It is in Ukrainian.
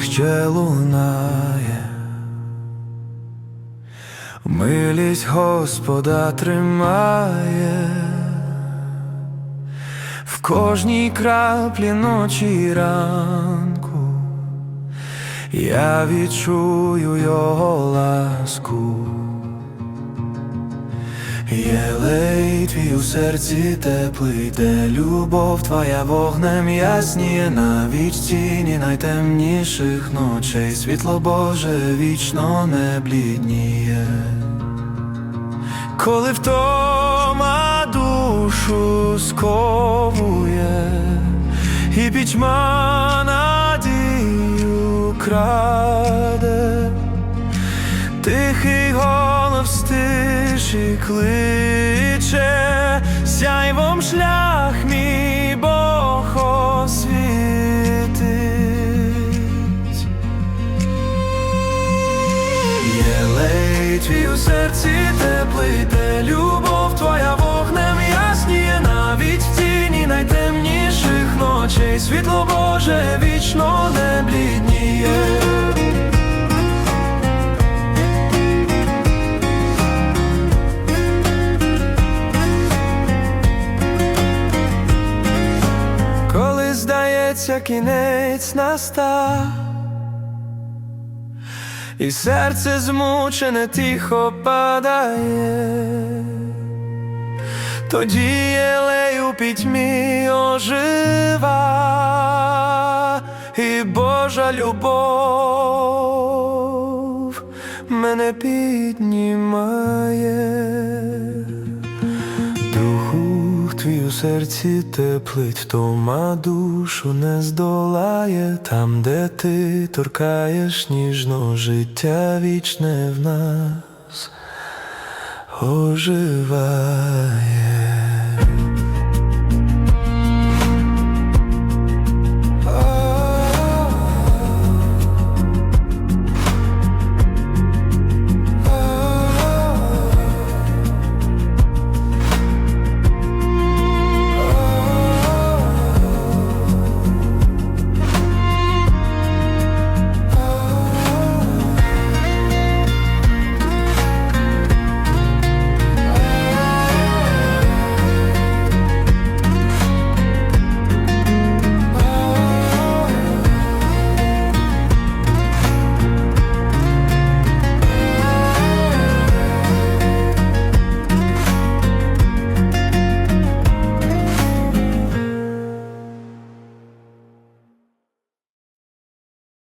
ще лунає. Милість Господа тримає в кожній краплі ночі й ранку. Я відчую його ласку. Єлей твій у серці теплий, де любов твоя вогнем ясніє в тіні найтемніших ночей, світло Боже вічно не блідніє. Коли втома душу сковує, і пітьма надію краде, кличе, сяйвом шлях мій Бог освітить. Єлей твій у серці теплий, де любов твоя вогнем ясніє навіть в тіні найтемніших ночей, світло Боже вічно не блідніє. Здається, кінець настав. І серце змучене тихо падає, тоді єлей у пітьмі ожива, і Божа любов мене піднімає. Серці теплить, втома душу не здолає, там, де ти торкаєш ніжно життя вічне в нас оживає.